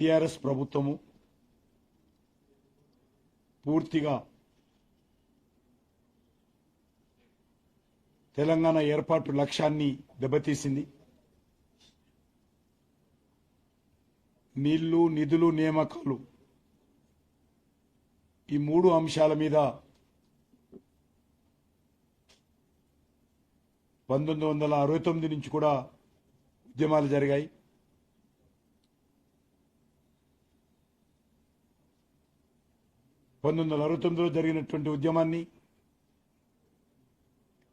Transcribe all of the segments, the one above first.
TRS ప్రభుత్వము పూర్తిగా తెలంగాణ ఏర్పాటు లక్ష్యాన్ని దెబ్బతీసింది. నీళ్ళు నిధులు నియామకాలు ఈ మూడు అంశాల మీద పంతొమ్మిది వందల అరవై తొమ్మిది నుంచి కూడా ఉద్యమాలు జరిగాయి. పంతొమ్మిది వందల అరవై తొమ్మిదిలో జరిగినటువంటి ఉద్యమాన్ని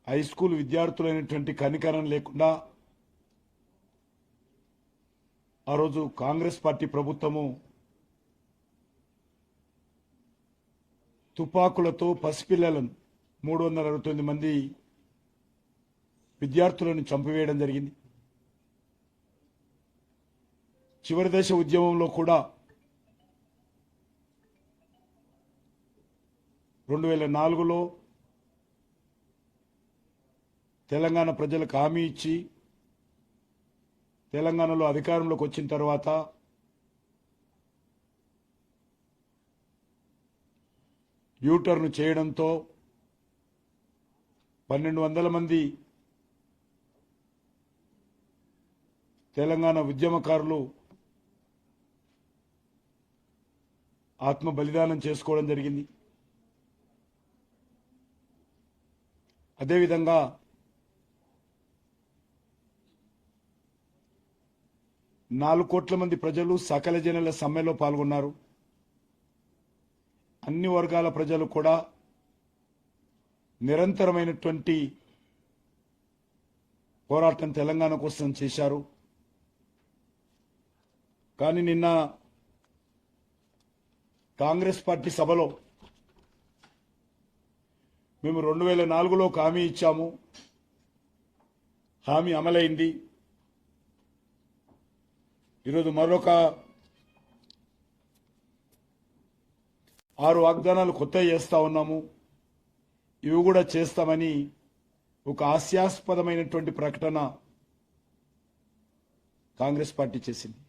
హై స్కూల్ విద్యార్థులైనటువంటి కనికరం లేకుండా ఆ రోజు కాంగ్రెస్ పార్టీ ప్రభుత్వము తుపాకులతో పసిపిల్లలను మూడు వందల అరవై తొమ్మిది మంది విద్యార్థులను చంపివేయడం జరిగింది. చివరి దశ ఉద్యమంలో కూడా రెండు వేల నాలుగులో తెలంగాణ ప్రజలకు హామీ ఇచ్చి తెలంగాణలో అధికారంలోకి వచ్చిన తర్వాత యూటర్న్ చేయడంతో పన్నెండు వందల మంది తెలంగాణ ఉద్యమకారులు ఆత్మ బలిదానం చేసుకోవడం జరిగింది. అదేవిధంగా నాలుగు కోట్ల మంది ప్రజలు సకల జనుల సమ్మెలో పాల్గొన్నారు. అన్ని వర్గాల ప్రజలు కూడా నిరంతరమైనటువంటి పోరాటం తెలంగాణ కోసం చేశారు. కానీ నిన్న కాంగ్రెస్ పార్టీ సభలో మేము రెండు వేల నాలుగులో ఒక హామీ ఇచ్చాము. హామీ అమలైంది. ఈరోజు మరొక ఆరు వాగ్దానాలు కొత్త చేస్తా ఉన్నాము. ఇవి కూడా చేస్తామని ఒక హాస్యాస్పదమైనటువంటి ప్రకటన కాంగ్రెస్ పార్టీ చేసింది.